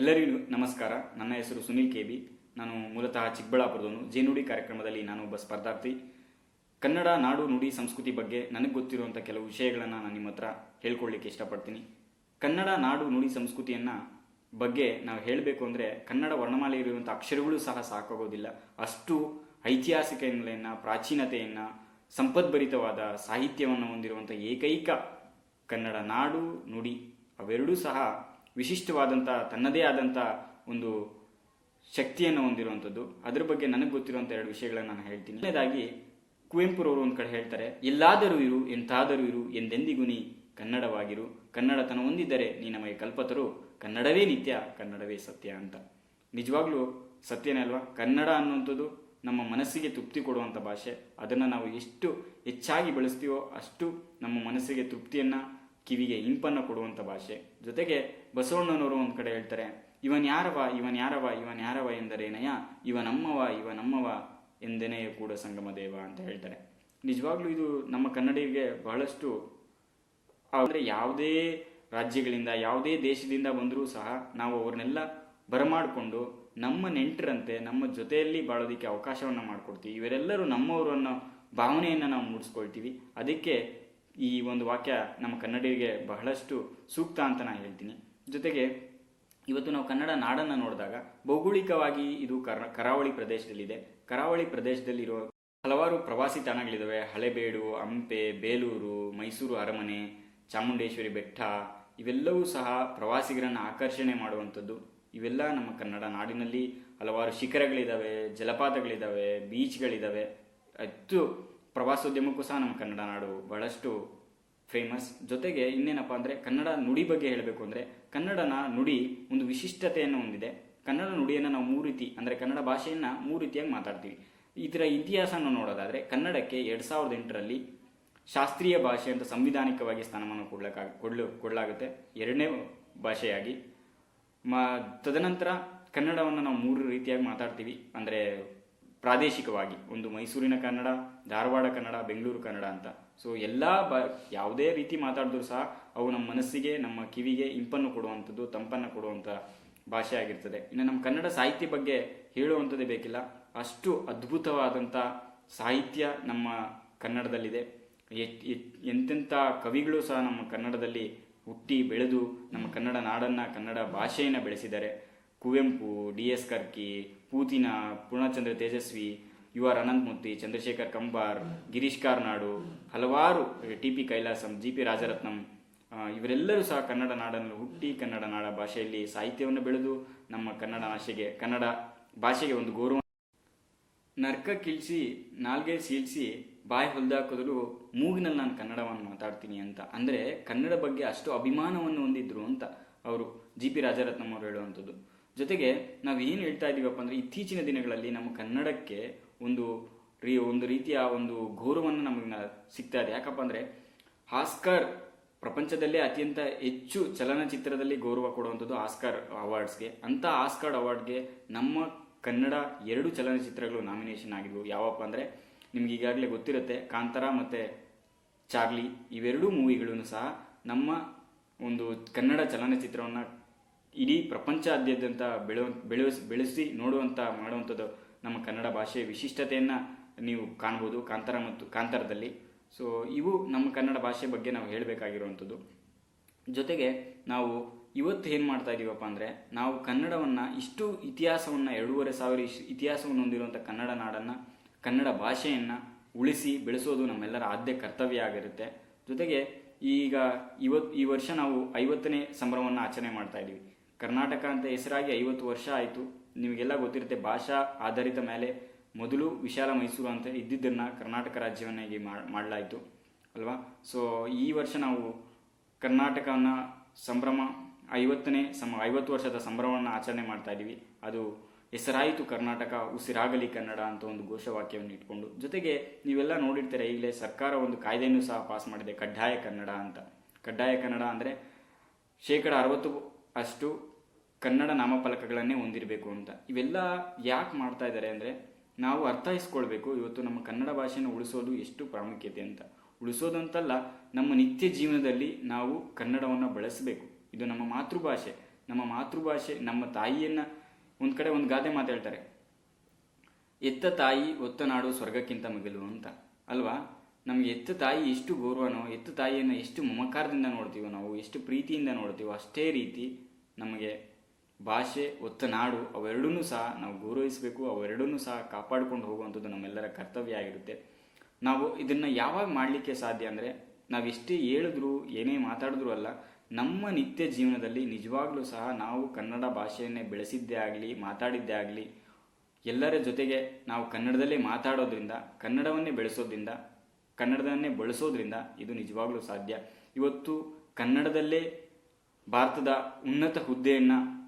ಎಲ್ಲರಿಗೂ ನಮಸ್ಕಾರ. ನನ್ನ ಹೆಸರು ಸುನೀಲ್ ಕೆ ಬಿ ನಾನು ಮೂಲತಃ ಚಿಕ್ಕಬಳ್ಳಾಪುರದವನು. ಜೇನುಡಿ ಕಾರ್ಯಕ್ರಮದಲ್ಲಿ ನಾನು ಒಬ್ಬ ಸ್ಪರ್ಧಾರ್ಥಿ. ಕನ್ನಡ, ನಾಡು, ನುಡಿ, ಸಂಸ್ಕೃತಿ ಬಗ್ಗೆ ನನಗೆ ಗೊತ್ತಿರುವಂಥ ಕೆಲವು ವಿಷಯಗಳನ್ನು ನಾನು ನಿಮ್ಮ ಹತ್ರ ಹೇಳ್ಕೊಳ್ಳಿಕ್ಕೆ ಇಷ್ಟಪಡ್ತೀನಿ. ಕನ್ನಡ, ನಾಡು, ನುಡಿ, ಸಂಸ್ಕೃತಿಯನ್ನು ಬಗ್ಗೆ ನಾವು ಹೇಳಬೇಕು ಅಂದರೆ ಕನ್ನಡ ವರ್ಣಮಾಲೆ ಇರುವಂಥ ಅಕ್ಷರಗಳು ಸಹ ಸಾಕಾಗೋದಿಲ್ಲ. ಅಷ್ಟು ಐತಿಹಾಸಿಕ ಹಿನ್ನೆಲೆಯನ್ನು ಪ್ರಾಚೀನತೆಯನ್ನು, ಸಂಪದ್ಭರಿತವಾದ ಸಾಹಿತ್ಯವನ್ನು ಹೊಂದಿರುವಂಥ ಏಕೈಕ ಕನ್ನಡ, ನಾಡು, ನುಡಿ ಅವೆರಡೂ ಸಹ ವಿಶಿಷ್ಟವಾದಂಥ, ತನ್ನದೇ ಆದಂಥ ಒಂದು ಶಕ್ತಿಯನ್ನು ಹೊಂದಿರುವಂಥದ್ದು. ಅದ್ರ ಬಗ್ಗೆ ನನಗೆ ಗೊತ್ತಿರುವಂಥ ಎರಡು ವಿಷಯಗಳನ್ನು ನಾನು ಹೇಳ್ತೀನಿ. ಮೊದಲನೇದಾಗಿ, ಕುವೆಂಪುರವರು ಒಂದು ಕಡೆ ಹೇಳ್ತಾರೆ, ಎಲ್ಲಾದರೂ ಇರು, ಎಂತಾದರೂ ಇರು, ಎಂದೆಂದಿಗೂ ನೀ ಕನ್ನಡವಾಗಿರು. ಕನ್ನಡತನ ಹೊಂದಿದ್ದರೆ ನೀ ನಮಗೆ ಕಲ್ಪತರು. ಕನ್ನಡವೇ ನಿತ್ಯ, ಕನ್ನಡವೇ ಸತ್ಯ ಅಂತ. ನಿಜವಾಗ್ಲೂ ಸತ್ಯನೇ ಅಲ್ವಾ? ಕನ್ನಡ ಅನ್ನುವಂಥದ್ದು ನಮ್ಮ ಮನಸ್ಸಿಗೆ ತೃಪ್ತಿ ಕೊಡುವಂಥ ಭಾಷೆ. ಅದನ್ನು ನಾವು ಎಷ್ಟು ಹೆಚ್ಚಾಗಿ ಬಳಸ್ತೀವೋ ಅಷ್ಟು ನಮ್ಮ ಮನಸ್ಸಿಗೆ ತೃಪ್ತಿಯನ್ನು ಕಿವಿಗೆ ಇಂಪನ್ನು ಕೊಡುವಂಥ ಭಾಷೆ. ಜೊತೆಗೆ ಬಸವಣ್ಣನವರು ಒಂದು ಕಡೆ ಹೇಳ್ತಾರೆ, ಇವನ್ ಯಾರವ ಇವನ್ ಯಾರವ ಇವನ್ ಯಾರವ ಎಂದರೇನಯ ಇವ ನಮ್ಮವ ಇವ ನಮ್ಮವ ಎಂದೆನೆಯ ಕೂಡ ಸಂಗಮ ದೇವ ಅಂತ ಹೇಳ್ತಾರೆ. ನಿಜವಾಗ್ಲೂ ಇದು ನಮ್ಮ ಕನ್ನಡಿಗೆ ಬಹಳಷ್ಟು ಅಂದರೆ ಯಾವುದೇ ರಾಜ್ಯಗಳಿಂದ, ಯಾವುದೇ ದೇಶದಿಂದ ಬಂದರೂ ಸಹ ನಾವು ಅವ್ರನ್ನೆಲ್ಲ ಬರಮಾಡಿಕೊಂಡು ನಮ್ಮ ನೆಂಟರಂತೆ, ನಮ್ಮ ಜೊತೆಯಲ್ಲಿ ಬಾಳೋದಕ್ಕೆ ಅವಕಾಶವನ್ನು ಮಾಡಿಕೊಡ್ತೀವಿ. ಇವರೆಲ್ಲರೂ ನಮ್ಮವರು ಅನ್ನೋ ಭಾವನೆಯನ್ನು ನಾವು ಮೂಡಿಸ್ಕೊಳ್ತೀವಿ. ಅದಕ್ಕೆ ಈ ಒಂದು ವಾಕ್ಯ ನಮ್ಮ ಕನ್ನಡಿಗರಿಗೆ ಬಹಳಷ್ಟು ಸೂಕ್ತ ಅಂತ ನಾನು ಹೇಳ್ತೀನಿ. ಜೊತೆಗೆ ಇವತ್ತು ನಾವು ಕನ್ನಡ ನಾಡನ್ನು ನೋಡಿದಾಗ ಭೌಗೋಳಿಕವಾಗಿ ಇದು ಕರ ಕರಾವಳಿ ಪ್ರದೇಶದಲ್ಲಿದೆ. ಕರಾವಳಿ ಪ್ರದೇಶದಲ್ಲಿರುವ ಹಲವಾರು ಪ್ರವಾಸಿ ತಾಣಗಳಿದ್ದಾವೆ ಹಳೆಬೇಡು, ಹಂಪೆ, ಬೇಲೂರು, ಮೈಸೂರು ಅರಮನೆ, ಚಾಮುಂಡೇಶ್ವರಿ ಬೆಟ್ಟ, ಇವೆಲ್ಲವೂ ಸಹ ಪ್ರವಾಸಿಗರನ್ನು ಆಕರ್ಷಣೆ ಮಾಡುವಂಥದ್ದು. ಇವೆಲ್ಲ ನಮ್ಮ ಕನ್ನಡ ನಾಡಿನಲ್ಲಿ ಹಲವಾರು ಶಿಖರಗಳಿದ್ದಾವೆ ಜಲಪಾತಗಳಿದ್ದಾವೆ ಬೀಚ್ಗಳಿದ್ದಾವೆ ಹೆಚ್ಚು ಪ್ರವಾಸೋದ್ಯಮಕ್ಕೂ ಸಹ ನಮ್ಮ ಕನ್ನಡ ನಾಡು ಬಹಳಷ್ಟು ಫೇಮಸ್ ಜೊತೆಗೆ ಇನ್ನೇನಪ್ಪ ಅಂದರೆ ಕನ್ನಡ ನುಡಿ ಬಗ್ಗೆ ಹೇಳಬೇಕು ಅಂದರೆ ಕನ್ನಡನ ನುಡಿ ಒಂದು ವಿಶಿಷ್ಟತೆಯನ್ನು ಹೊಂದಿದೆ. ಕನ್ನಡ ನುಡಿಯನ್ನು ನಾವು ಮೂರು ರೀತಿ ಅಂದರೆ ಕನ್ನಡ ಭಾಷೆಯನ್ನು ಮೂರು ರೀತಿಯಾಗಿ ಮಾತಾಡ್ತೀವಿ. ಇದರ ಇತಿಹಾಸನ ನೋಡೋದಾದರೆ ಕನ್ನಡಕ್ಕೆ ಎರಡು ಸಾವಿರದ ಎಂಟರಲ್ಲಿ ಶಾಸ್ತ್ರೀಯ ಭಾಷೆ ಅಂತ ಸಂವಿಧಾನಿಕವಾಗಿ ಸ್ಥಾನಮಾನ ಕೊಡ್ಲಕ್ಕ ಕೊಡ್ಲು ಕೊಡಲಾಗುತ್ತೆ. ಎರಡನೇ ಭಾಷೆಯಾಗಿ. ಮ ತದನಂತರ ಕನ್ನಡವನ್ನು ನಾವು ಮೂರು ರೀತಿಯಾಗಿ ಮಾತಾಡ್ತೀವಿ. ಅಂದರೆ ಪ್ರಾದೇಶಿಕವಾಗಿ ಒಂದು ಮೈಸೂರಿನ ಕನ್ನಡ, ಧಾರವಾಡ ಕನ್ನಡ, ಬೆಂಗಳೂರು ಕನ್ನಡ ಅಂತ. ಸೊ ಎಲ್ಲ ಬ, ಯಾವುದೇ ರೀತಿ ಮಾತಾಡಿದ್ರು ಸಹ ಅವು ನಮ್ಮ ಮನಸ್ಸಿಗೆ, ನಮ್ಮ ಕಿವಿಗೆ ಇಂಪನ್ನು ಕೊಡುವಂಥದ್ದು, ತಂಪನ್ನು ಕೊಡುವಂಥ ಭಾಷೆ ಆಗಿರ್ತದೆ. ಇನ್ನು ನಮ್ಮ ಕನ್ನಡ ಸಾಹಿತ್ಯ ಬಗ್ಗೆ ಹೇಳುವಂಥದ್ದೇ ಬೇಕಿಲ್ಲ. ಅಷ್ಟು ಅದ್ಭುತವಾದಂಥ ಸಾಹಿತ್ಯ ನಮ್ಮ ಕನ್ನಡದಲ್ಲಿದೆ. ಎತ್- ಎತ್- ಎಂತೆಂಥ ಕವಿಗಳು ಸಹ ನಮ್ಮ ಕನ್ನಡದಲ್ಲಿ ಹುಟ್ಟಿ ಬೆಳೆದು ನಮ್ಮ ಕನ್ನಡ ನಾಡನ್ನು, ಕನ್ನಡ ಭಾಷೆಯನ್ನು ಬೆಳೆಸಿದ್ದಾರೆ. Kuvempu, D S Karki, Putina, Poornachandra Tejaswi, U R Ananthamurthy, Chandrashekhar Kambar, Girish Karnad, ಹಲವಾರು T P Kailasam, G P Rajaratnam ಇವರೆಲ್ಲರೂ ಸಹ ಕನ್ನಡ ನಾಡನ್ನು ಹುಟ್ಟಿ ಕನ್ನಡ ನಾಡ ಭಾಷೆಯಲ್ಲಿ ಸಾಹಿತ್ಯವನ್ನು ಬೆಳೆದು ನಮ್ಮ ಕನ್ನಡ ಭಾಷೆಗೆ ಕನ್ನಡ ಭಾಷೆಗೆ ಒಂದು ಗೌರವ. ನರ್ಕ ಕಿಳಿಸಿ ನಾಲ್ಗೆ ಸೀಳಿಸಿ, ಬಾಯಿ ಹೊಲ್ದಾಕೋದ್ರು ಮೂಗಿನಲ್ಲಿ ನಾನು ಕನ್ನಡವನ್ನು ಮಾತಾಡ್ತೀನಿ ಅಂತ. ಅಂದರೆ ಕನ್ನಡ ಬಗ್ಗೆ ಅಷ್ಟು ಅಭಿಮಾನವನ್ನು ಹೊಂದಿದ್ರು ಅಂತ ಅವರು, ಜಿ ಪಿ ರಾಜರತ್ನಂ ಅವರು ಹೇಳುವಂಥದ್ದು. ಜೊತೆಗೆ ನಾವು ಏನು ಹೇಳ್ತಾ ಇದ್ದೀವಪ್ಪ ಅಂದರೆ ಇತ್ತೀಚಿನ ದಿನಗಳಲ್ಲಿ ನಮ್ಮ ಕನ್ನಡಕ್ಕೆ ಒಂದು ರೀ, ಒಂದು ರೀತಿಯ ಒಂದು ಗೌರವವನ್ನು ನಮಗೆ ಸಿಗ್ತಾ ಇದೆ. ಯಾಕಪ್ಪ ಅಂದರೆ ಆಸ್ಕರ್ ಪ್ರಪಂಚದಲ್ಲೇ ಅತ್ಯಂತ ಹೆಚ್ಚು ಚಲನಚಿತ್ರದಲ್ಲಿ ಗೌರವ ಕೊಡುವಂಥದ್ದು ಆಸ್ಕರ್ ಅವಾರ್ಡ್ಸ್ಗೆ. ಅಂತ ಆಸ್ಕರ್ ಅವಾರ್ಡ್ಗೆ ನಮ್ಮ ಕನ್ನಡ ಎರಡು ಚಲನಚಿತ್ರಗಳು ನಾಮಿನೇಷನ್ ಆಗಿದ್ವು. ಯಾವಪ್ಪ ಅಂದರೆ ನಿಮ್ಗೆ ಈಗಾಗಲೇ ಗೊತ್ತಿರುತ್ತೆ ಕಾಂತಾರ ಮತ್ತು ಚಾರ್ಲಿ. ಇವೆರಡೂ ಮೂವಿಗಳನ್ನು ಸಹ ನಮ್ಮ ಒಂದು ಕನ್ನಡ ಚಲನಚಿತ್ರವನ್ನು ಇಡೀ ಪ್ರಪಂಚಾದ್ಯಂತ ಬೆಳೆವ ಬೆಳೆಸಿ ಬೆಳೆಸಿ ನೋಡುವಂಥ ಮಾಡುವಂಥದ್ದು ನಮ್ಮ ಕನ್ನಡ ಭಾಷೆಯ ವಿಶಿಷ್ಟತೆಯನ್ನು ನೀವು ಕಾಣ್ಬೋದು, ಕಾಂತಾರ ಮತ್ತು ಕಾಂತಾರದಲ್ಲಿ. ಸೊ ಇವು ನಮ್ಮ ಕನ್ನಡ ಭಾಷೆ ಬಗ್ಗೆ ನಾವು ಹೇಳಬೇಕಾಗಿರುವಂಥದ್ದು. ಜೊತೆಗೆ ನಾವು ಇವತ್ತು ಏನು ಮಾಡ್ತಾ ಇದ್ದೀವಪ್ಪ ಅಂದರೆ, ನಾವು ಕನ್ನಡವನ್ನು ಇಷ್ಟು ಇತಿಹಾಸವನ್ನು, ಎರಡೂವರೆ ಸಾವಿರ ಇಶ್, ಇತಿಹಾಸವನ್ನು ಹೊಂದಿರುವಂಥ ಕನ್ನಡ ನಾಡನ್ನು, ಕನ್ನಡ ಭಾಷೆಯನ್ನು ಉಳಿಸಿ ಬೆಳೆಸೋದು ನಮ್ಮೆಲ್ಲರ ಆದ್ಯ ಕರ್ತವ್ಯ ಆಗಿರುತ್ತೆ. ಜೊತೆಗೆ ಈಗ ಇವತ್ತು ಈ ವರ್ಷ ನಾವು ಐವತ್ತನೇ ಸಂಭ್ರಮವನ್ನು ಆಚರಣೆ ಮಾಡ್ತಾ ಇದ್ದೀವಿ ಕರ್ನಾಟಕ ಅಂತ ಹೆಸರಾಗಿ ಐವತ್ತು ವರ್ಷ ಆಯಿತು. ನಿಮಗೆಲ್ಲ ಗೊತ್ತಿರುತ್ತೆ, ಭಾಷಾ ಆಧಾರಿತ ಮೇಲೆ ಮೊದಲು ವಿಶಾಲ ಮೈಸೂರು ಅಂತ ಇದ್ದಿದ್ದನ್ನು ಕರ್ನಾಟಕ ರಾಜ್ಯವನ್ನಾಗಿ ಮಾಡಲಾಯಿತು, ಅಲ್ವಾ? ಸೊ ಈ ವರ್ಷ ನಾವು ಕರ್ನಾಟಕವನ್ನು ಸಂಭ್ರಮ, ಐವತ್ತನೇ ಸಮ, ಐವತ್ತು ವರ್ಷದ ಸಂಭ್ರಮವನ್ನು ಆಚರಣೆ ಮಾಡ್ತಾ ಇದ್ದೀವಿ ಅದು ಹೆಸರಾಯಿತು ಕರ್ನಾಟಕ, ಉಸಿರಾಗಲಿ ಕನ್ನಡ ಅಂತ ಒಂದು ಘೋಷವಾಕ್ಯವನ್ನು ಇಟ್ಕೊಂಡು. ಜೊತೆಗೆ ನೀವೆಲ್ಲ ನೋಡಿರ್ತೀರ ಈಗಲೇ ಸರ್ಕಾರ ಒಂದು ಕಾಯ್ದೆಯನ್ನು ಸಹ ಪಾಸ್ ಮಾಡಿದೆ, ಕಡ್ಡಾಯ ಕನ್ನಡ ಅಂತ. ಕಡ್ಡಾಯ ಕನ್ನಡ ಅಂದರೆ ಶೇಕಡ ಅರವತ್ತು ಅಷ್ಟು ಕನ್ನಡ ನಾಮಫಲಕಗಳನ್ನೇ ಹೊಂದಿರಬೇಕು ಅಂತ. ಇವೆಲ್ಲ ಯಾಕೆ ಮಾಡ್ತಾ ಇದ್ದಾರೆ ಅಂದರೆ, ನಾವು ಅರ್ಥೈಸ್ಕೊಳ್ಬೇಕು ಇವತ್ತು ನಮ್ಮ ಕನ್ನಡ ಭಾಷೆನ ಉಳಿಸೋದು ಎಷ್ಟು ಪ್ರಾಮುಖ್ಯತೆ ಅಂತ. ಉಳಿಸೋದಂತಲ್ಲ, ನಮ್ಮ ನಿತ್ಯ ಜೀವನದಲ್ಲಿ ನಾವು ಕನ್ನಡವನ್ನು ಬಳಸಬೇಕು. ಇದು ನಮ್ಮ ಮಾತೃಭಾಷೆ. ನಮ್ಮ ಮಾತೃಭಾಷೆ ನಮ್ಮ ತಾಯಿಯನ್ನು ಒಂದು ಕಡೆ ಒಂದು ಗಾದೆ ಮಾತಾಡ್ತಾರೆ. ಎತ್ತ ತಾಯಿ, ಒತ್ತ ನಾಡು ಸ್ವರ್ಗಕ್ಕಿಂತ ಮಿಗಿಲು ಅಂತ. ಅಲ್ವಾ? ನಮಗೆ ಎತ್ತ ತಾಯಿ ಎಷ್ಟು ಗೌರವನೋ, ಎತ್ತ ತಾಯಿಯನ್ನು ಎಷ್ಟು ಮಮಕಾರದಿಂದ ನೋಡ್ತೀವೋ ನಾವು, ಎಷ್ಟು ಪ್ರೀತಿಯಿಂದ ನೋಡ್ತೀವೋ ಅಷ್ಟೇ ರೀತಿ ನಮಗೆ ಭಾಷೆ, ಒತ್ತ, ನಾಡು ಅವೆರಡನ್ನೂ ಸಹ ನಾವು ಗೌರವಿಸಬೇಕು, ಅವೆರಡನ್ನೂ ಸಹ ಕಾಪಾಡಿಕೊಂಡು ಹೋಗುವಂಥದ್ದು ನಮ್ಮೆಲ್ಲರ ಕರ್ತವ್ಯ ಆಗಿರುತ್ತೆ. ನಾವು ಇದನ್ನು ಯಾವಾಗ ಮಾಡಲಿಕ್ಕೆ ಸಾಧ್ಯ ಅಂದರೆ ನಾವೆಷ್ಟೇ ಹೇಳಿದ್ರು, ಏನೇ ಮಾತಾಡಿದ್ರು ಅಲ್ಲ, ನಮ್ಮ ನಿತ್ಯ ಜೀವನದಲ್ಲಿ ನಿಜವಾಗ್ಲೂ ಸಹ ನಾವು ಕನ್ನಡ ಭಾಷೆಯನ್ನೇ ಬೆಳೆಸಿದ್ದೇ ಆಗಲಿ, ಮಾತಾಡಿದ್ದೇ ಆಗಲಿ, ಎಲ್ಲರ ಜೊತೆಗೆ ನಾವು ಕನ್ನಡದಲ್ಲೇ ಮಾತಾಡೋದ್ರಿಂದ, ಕನ್ನಡವನ್ನೇ ಬೆಳೆಸೋದ್ರಿಂದ, ಕನ್ನಡದನ್ನೇ ಬಳಸೋದ್ರಿಂದ ಇದು ನಿಜವಾಗ್ಲೂ ಸಾಧ್ಯ. ಇವತ್ತು ಕನ್ನಡದಲ್ಲೇ ಭಾರತದ ಉನ್ನತ ಹುದ್ದೆಯನ್ನು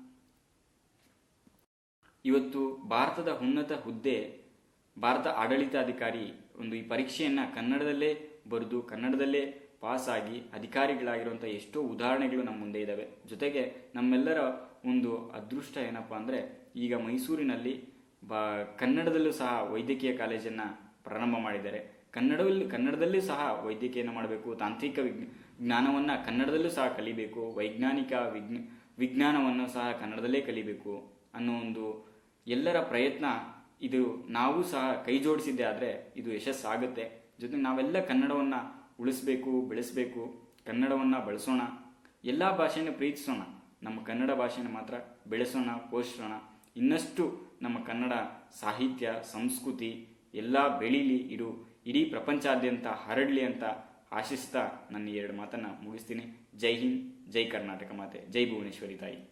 ಇವತ್ತು ಭಾರತದ ಉನ್ನತ ಹುದ್ದೆ, ಭಾರತ ಆಡಳಿತಾಧಿಕಾರಿ ಒಂದು ಈ ಪರೀಕ್ಷೆಯನ್ನು ಕನ್ನಡದಲ್ಲೇ ಬರೆದು, ಕನ್ನಡದಲ್ಲೇ ಪಾಸಾಗಿ ಅಧಿಕಾರಿಗಳಾಗಿರುವಂಥ ಎಷ್ಟೋ ಉದಾಹರಣೆಗಳು ನಮ್ಮ ಮುಂದೆ ಇದ್ದಾವೆ ಜೊತೆಗೆ ನಮ್ಮೆಲ್ಲರ ಒಂದು ಅದೃಷ್ಟ ಏನಪ್ಪ ಅಂದರೆ, ಈಗ ಮೈಸೂರಿನಲ್ಲಿ ಬಾ, ಕನ್ನಡದಲ್ಲೂ ಸಹ ವೈದ್ಯಕೀಯ ಕಾಲೇಜನ್ನು ಪ್ರಾರಂಭ ಮಾಡಿದ್ದಾರೆ. ಕನ್ನಡದಲ್ಲಿ ಕನ್ನಡದಲ್ಲೂ ಸಹ ವೈದ್ಯಕೀಯನ್ನು ಮಾಡಬೇಕು, ತಾಂತ್ರಿಕ ವಿಜ್ಞ ಜ್ಞಾನವನ್ನು ಕನ್ನಡದಲ್ಲೂ ಸಹ ಕಲಿಬೇಕು, ವೈಜ್ಞಾನಿಕ ವಿಜ್ಞ, ವಿಜ್ಞಾನವನ್ನು ಸಹ ಕನ್ನಡದಲ್ಲೇ ಕಲಿಬೇಕು ಅನ್ನೋ ಒಂದು ಎಲ್ಲರ ಪ್ರಯತ್ನ ಇದು ನಾವು ಸಹ ಕೈ ಜೋಡಿಸಿದ್ದೆ ಆದರೆ ಇದು ಯಶಸ್ಸಾಗುತ್ತೆ. ಜೊತೆಗೆ ನಾವೆಲ್ಲ ಕನ್ನಡವನ್ನು ಉಳಿಸ್ಬೇಕು, ಬೆಳೆಸಬೇಕು, ಕನ್ನಡವನ್ನು ಬಳಸೋಣ. ಎಲ್ಲ ಭಾಷೆಯನ್ನು ಪ್ರೀತಿಸೋಣ. ನಮ್ಮ ಕನ್ನಡ ಭಾಷೆನ ಮಾತ್ರ ಬೆಳೆಸೋಣ, ಪೋಷಿಸೋಣ. ಇನ್ನಷ್ಟು ನಮ್ಮ ಕನ್ನಡ ಸಾಹಿತ್ಯ, ಸಂಸ್ಕೃತಿ ಎಲ್ಲ ಬೆಳೀಲಿ, ಇಡು. ಇಡೀ ಪ್ರಪಂಚಾದ್ಯಂತ ಹರಡಲಿ ಅಂತ ಆಶಿಸ್ತಾ ನನ್ನ ಎರಡು ಮಾತನ್ನು ಮುಗಿಸ್ತೀನಿ. ಜೈ ಹಿಂದ್, ಜೈ ಕರ್ನಾಟಕ ಮಾತೆ. ಜೈ ಭುವನೇಶ್ವರಿ ತಾಯಿ.